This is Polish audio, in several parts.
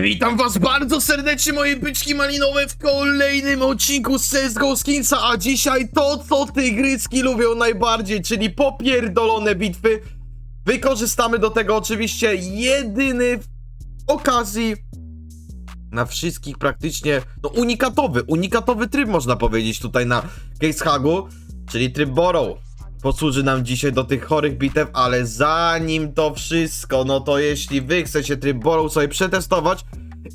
Witam was bardzo serdecznie moje byczki malinowe w kolejnym odcinku z CSGO Skinsa, a dzisiaj to co tygryski lubią najbardziej, czyli popierdolone bitwy. Wykorzystamy do tego oczywiście jedyny w okazji na wszystkich praktycznie, no unikatowy, unikatowy tryb można powiedzieć tutaj na Case Hagu, czyli tryb Borrow. Posłuży nam dzisiaj do tych chorych bitew, ale zanim to wszystko, no to jeśli wy chcecie tryb Borrow sobie przetestować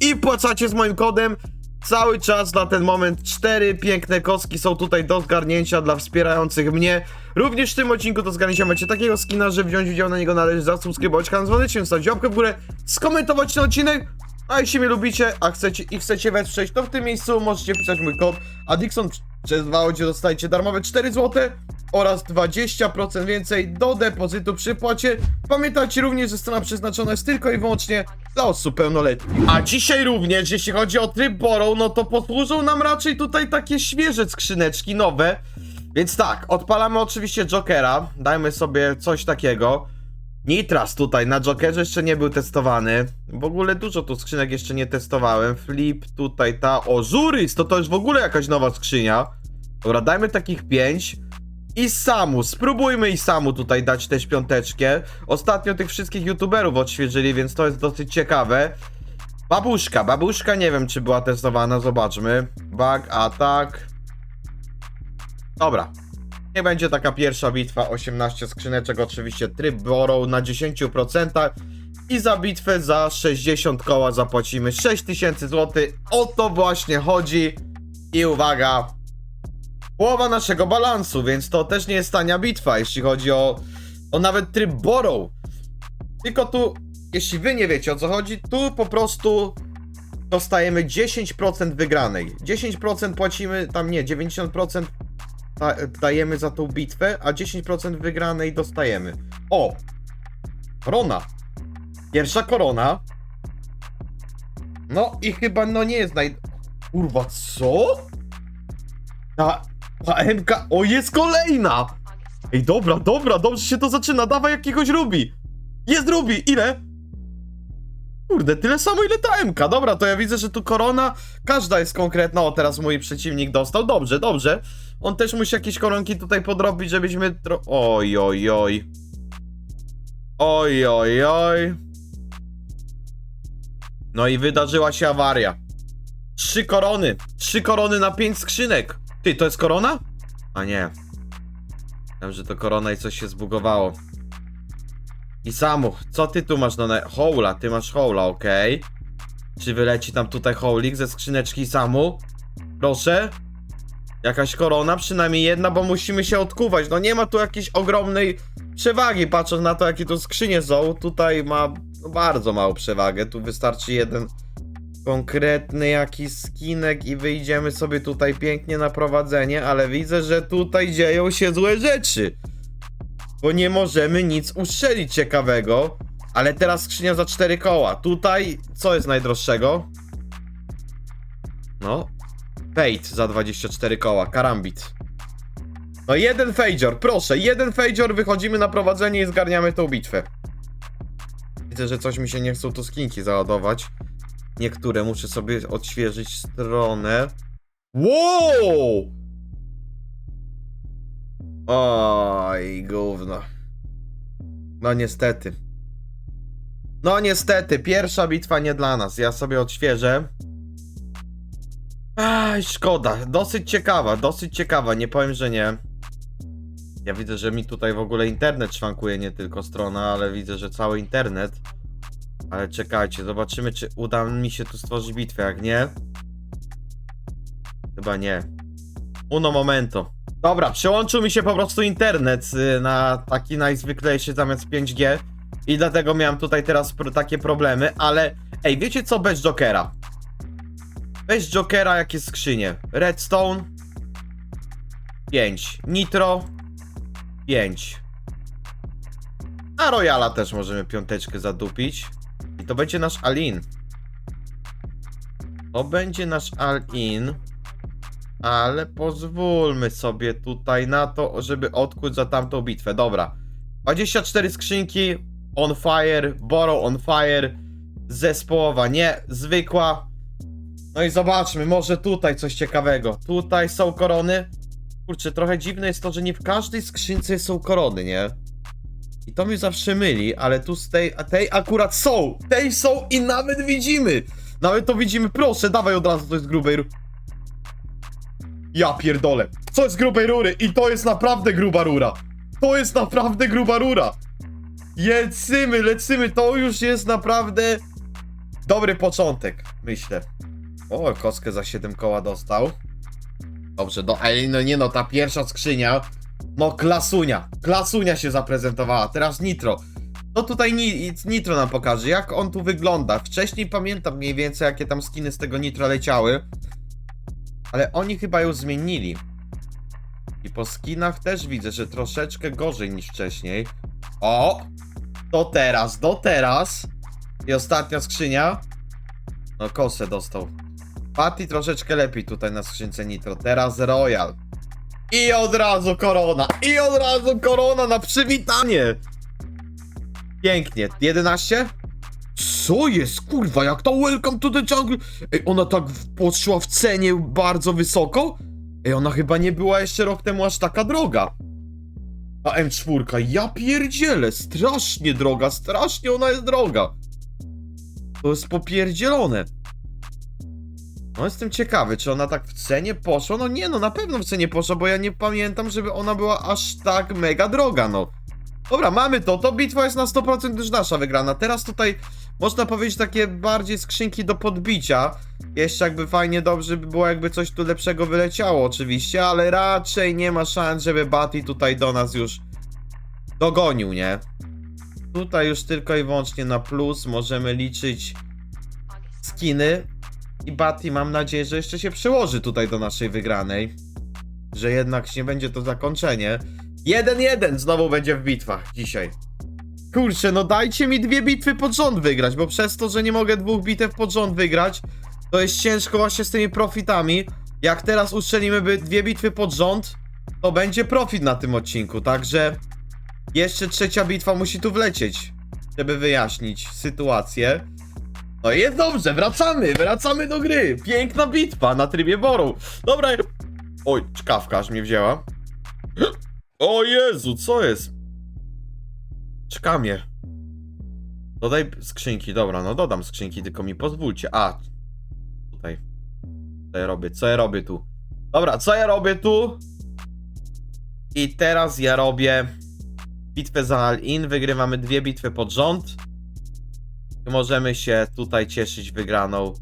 i płacacie z moim kodem, cały czas na ten moment cztery piękne kostki są tutaj do zgarnięcia dla wspierających mnie. Również w tym odcinku do zgarnięcia macie takiego skina, że wziąć udział na niego należy zasubskrybować kanał, dzwoneczkiem, wstawić łapkę w górę, skomentować ten odcinek, a jeśli mnie lubicie, a chcecie i chcecie wesprzeć, to w tym miejscu możecie wpisać mój kod Adixon przez dwa gdzie dostajecie darmowe 4 zł oraz 20% więcej do depozytu przy płacie. Pamiętajcie również, że strona przeznaczona jest tylko i wyłącznie dla osób pełnoletnich. A dzisiaj również, jeśli chodzi o tryb Borrow, no to posłużą nam raczej tutaj takie świeże skrzyneczki, nowe. Więc tak, odpalamy oczywiście Jokera, dajmy sobie coś takiego. Nitras tutaj na Jokerze jeszcze nie był testowany. W ogóle dużo tu skrzynek jeszcze nie testowałem. Flip tutaj ta. O, Żurys! To to już w ogóle jakaś nowa skrzynia. Dobra, dajmy takich pięć. I Samu, spróbujmy i Samu tutaj dać też piąteczkę. Ostatnio tych wszystkich youtuberów odświeżyli, więc to jest dosyć ciekawe. Babuszka, babuszka nie wiem czy była testowana, zobaczmy. Bug, atak. Dobra, nie będzie taka pierwsza bitwa, 18 skrzyneczek, oczywiście tryb Borrow na 10% i za bitwę za 60 koła zapłacimy 6000 zł. O to właśnie chodzi. I uwaga, połowa naszego balansu, więc to też nie jest tania bitwa, jeśli chodzi o, o nawet tryb Borrow. Tylko tu, jeśli wy nie wiecie o co chodzi, tu po prostu dostajemy 10% wygranej. 10% płacimy, tam nie, 90% da, dajemy za tą bitwę, a 10% wygranej dostajemy. O! Korona. Pierwsza korona. No i chyba no nie jest naj... Kurwa, co? Ta, ta MK... O, jest kolejna! Ej, dobra, dobra, dobrze się to zaczyna, dawaj jakiegoś Rubi. Jest Rubi, ile? Kurde, tyle samo ile ta MK. Dobra, to ja widzę, że tu korona, każda jest konkretna. O, teraz mój przeciwnik dostał. Dobrze, dobrze. On też musi jakieś koronki tutaj podrobić, żebyśmy tro... Oj, oj, oj. Oj, oj, oj. No i wydarzyła się awaria. Trzy korony. Trzy korony na pięć skrzynek. Ty, to jest korona? A nie. Wiem, że to korona i coś się zbugowało. I Samu, co ty tu masz na... na- Hola, ty masz hola, okej. Czy wyleci tam tutaj holik ze skrzyneczki Samu? Proszę. Jakaś korona, przynajmniej jedna, bo musimy się odkuwać. No nie ma tu jakiejś ogromnej przewagi, patrząc na to, jakie tu skrzynie są. Tutaj ma bardzo małą przewagę. Tu wystarczy jeden konkretny jakiś skinek i wyjdziemy sobie tutaj pięknie na prowadzenie, ale widzę, że tutaj dzieją się złe rzeczy. Bo nie możemy nic ustrzelić ciekawego. Ale teraz skrzynia za 4 koła. Tutaj co jest najdroższego? No. Fate za 24 koła. Karambit. No jeden Fejdzior, proszę. Jeden Fejdzior, wychodzimy na prowadzenie i zgarniamy tą bitwę. Widzę, że coś mi się nie chcą tu skinki załadować. Niektóre muszę sobie odświeżyć stronę. Wow! Oj, gówno. No niestety. No niestety, pierwsza bitwa nie dla nas. Ja sobie odświeżę. Aj, szkoda. Dosyć ciekawa, dosyć ciekawa, nie powiem, że nie. Ja widzę, że mi tutaj w ogóle internet szwankuje, nie tylko strona, ale widzę, że cały internet. Ale czekajcie, zobaczymy, czy uda mi się tu stworzyć bitwę. Jak nie, chyba nie. Uno momento. Dobra, przełączył mi się po prostu internet y, na taki najzwyklejszy zamiast 5G i dlatego miałem tutaj teraz pr- takie problemy, ale ej, wiecie co bez Jokera? Bez Jokera jakie skrzynie? Redstone 5, Nitro 5. A Royala też możemy piąteczkę zadupić. I to będzie nasz Alin. To będzie nasz All-in. Ale pozwólmy sobie tutaj na to, żeby odkuć za tamtą bitwę. Dobra. 24 skrzynki. On fire. Borrow on fire. zespołowa, nie zwykła. No i zobaczmy, może tutaj coś ciekawego. Tutaj są korony. Kurczę, trochę dziwne jest to, że nie w każdej skrzynce są korony, nie? I to mnie zawsze myli, ale tu z tej, a tej akurat są. Tej są i nawet widzimy. Nawet to widzimy. Proszę, dawaj od razu coś z grubej. Ja pierdolę. Coś z grubej rury i to jest naprawdę gruba rura. To jest naprawdę gruba rura. Lecimy, lecimy. To już jest naprawdę dobry początek, myślę. O, kostkę za 7 koła dostał. Dobrze, no, ej, no nie no, ta pierwsza skrzynia, no klasunia, klasunia się zaprezentowała, teraz Nitro. No tutaj ni Nitro nam pokaże, jak on tu wygląda. Wcześniej pamiętam mniej więcej, jakie tam skiny z tego Nitro leciały. Ale oni chyba już zmienili. I po skinach też widzę, że troszeczkę gorzej niż wcześniej. O! To teraz, do teraz. I ostatnia skrzynia. No kosę dostał. Patty troszeczkę lepiej tutaj na skrzynce Nitro. Teraz Royal. I od razu korona. I od razu korona na przywitanie. Pięknie. 11? Co jest, kurwa, jak to welcome to the jungle? Ej, ona tak poszła w cenie bardzo wysoko? Ej, ona chyba nie była jeszcze rok temu aż taka droga. A M4, ja pierdzielę, strasznie droga, strasznie ona jest droga. To jest popierdzielone. No jestem ciekawy, czy ona tak w cenie poszła? No nie, no na pewno w cenie poszła, bo ja nie pamiętam, żeby ona była aż tak mega droga, no. Dobra, mamy to, to bitwa jest na 100% już nasza wygrana. Teraz tutaj można powiedzieć takie bardziej skrzynki do podbicia. Jeszcze jakby fajnie dobrze by było, jakby coś tu lepszego wyleciało oczywiście, ale raczej nie ma szans, żeby Batty tutaj do nas już dogonił, nie? Tutaj już tylko i wyłącznie na plus możemy liczyć skiny i Batty mam nadzieję, że jeszcze się przyłoży tutaj do naszej wygranej. Że jednak nie będzie to zakończenie. 1-1 znowu będzie w bitwach dzisiaj. Kurczę, no dajcie mi dwie bitwy pod rząd wygrać, bo przez to, że nie mogę dwóch bitew pod rząd wygrać, to jest ciężko właśnie z tymi profitami. Jak teraz ustrzelimy by dwie bitwy pod rząd, to będzie profit na tym odcinku, także jeszcze trzecia bitwa musi tu wlecieć, żeby wyjaśnić sytuację. No i jest dobrze, wracamy, wracamy do gry. Piękna bitwa na trybie boru. Dobra. Oj, czkawka aż mnie wzięła. O Jezu, co jest? Czkamie. Dodaj skrzynki, dobra, no dodam skrzynki, tylko mi pozwólcie. A, tutaj. Co ja robię, co ja robię tu? Dobra, co ja robię tu? I teraz ja robię bitwę za All-In, wygrywamy dwie bitwy pod rząd. I możemy się tutaj cieszyć wygraną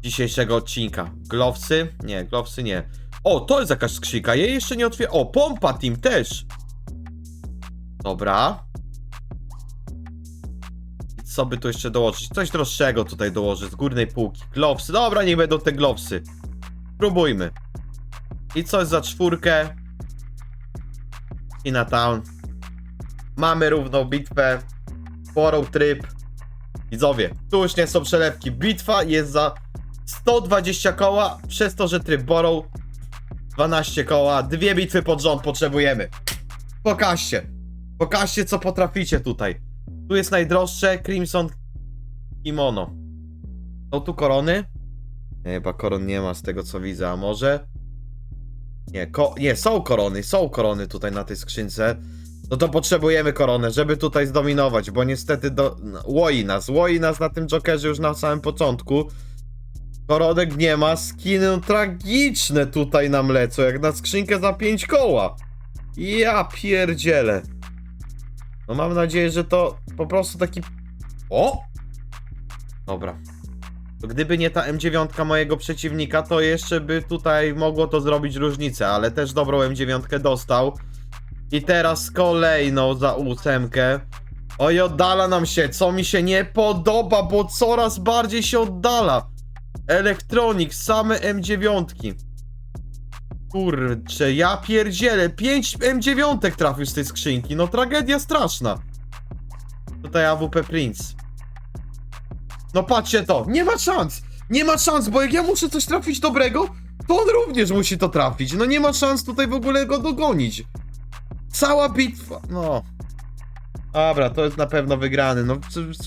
dzisiejszego odcinka. Glowsy? Nie, glowsy nie. O, to jest jakaś skrzynka, jej jeszcze nie otwieram. O, pompa team też. Dobra. Co by tu jeszcze dołożyć? Coś droższego tutaj dołożę, z górnej półki. Glowsy, dobra, niech będą te glowsy. Próbujmy. I coś za czwórkę. I na town. Mamy równą bitwę. Borrow tryb. Widzowie, tu już nie są przelewki. Bitwa jest za 120 koła, przez to, że tryb Borrow 12 koła, dwie bitwy pod rząd potrzebujemy. Pokażcie. Pokażcie, co potraficie tutaj. Tu jest najdroższe, Crimson Kimono. Są tu korony? Nie, chyba koron nie ma z tego, co widzę, a może? Nie, ko nie, są korony, są korony tutaj na tej skrzynce. No to potrzebujemy koronę, żeby tutaj zdominować, bo niestety do... no, łoi nas, łoi nas na tym Jokerze już na samym początku. Koronek nie ma, skiny no, tragiczne tutaj nam lecą, jak na skrzynkę za 5 koła. Ja pierdzielę. No mam nadzieję, że to po prostu taki... O! Dobra. Gdyby nie ta M9 mojego przeciwnika, to jeszcze by tutaj mogło to zrobić różnicę, ale też dobrą M9 dostał. I teraz kolejną za ósemkę. Oj, oddala nam się, co mi się nie podoba, bo coraz bardziej się oddala. Elektronik, same M9. Kurczę, ja pierdzielę, 5 M9 trafił z tej skrzynki, no tragedia straszna. Tutaj AWP Prince. No patrzcie to, nie ma szans, nie ma szans, bo jak ja muszę coś trafić dobrego, to on również musi to trafić. No nie ma szans tutaj w ogóle go dogonić. Cała bitwa, no. Dobra, to jest na pewno wygrany. No,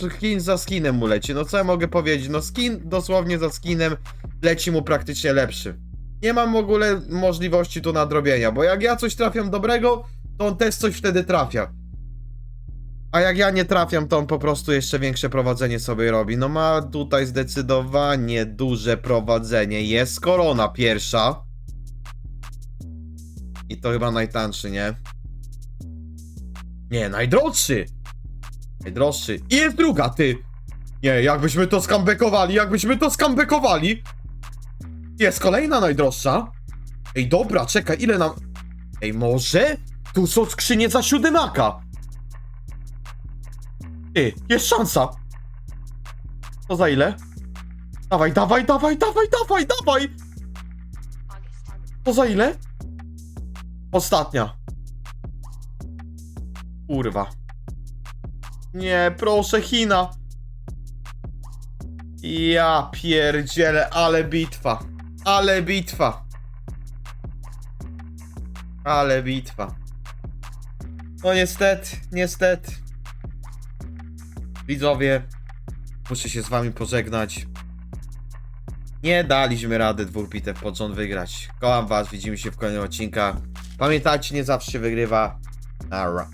skin za skinem mu leci. No, co ja mogę powiedzieć? No, skin dosłownie za skinem leci mu praktycznie lepszy. Nie mam w ogóle możliwości tu nadrobienia, bo jak ja coś trafiam dobrego, to on też coś wtedy trafia. A jak ja nie trafiam, to on po prostu jeszcze większe prowadzenie sobie robi. No ma tutaj zdecydowanie duże prowadzenie. Jest korona pierwsza. I to chyba najtańszy, nie? Nie, najdroższy! Najdroższy. I jest druga, ty! Nie, jakbyśmy to skambekowali, jakbyśmy to skambekowali! Jest kolejna najdroższa. Ej, dobra, czekaj, ile nam... Ej, może? Tu są skrzynie za siódemaka! Ty, jest szansa! To za ile? Dawaj, dawaj, dawaj, dawaj, dawaj, dawaj! To za ile? Ostatnia. Kurwa. Nie, proszę, China. Ja pierdzielę, ale bitwa. Ale bitwa. Ale bitwa. No niestety, niestety. Widzowie, muszę się z wami pożegnać. Nie daliśmy rady dwóch bitew pod rząd wygrać. Kocham was, widzimy się w kolejnych odcinkach. Pamiętajcie, nie zawsze się wygrywa. Nara.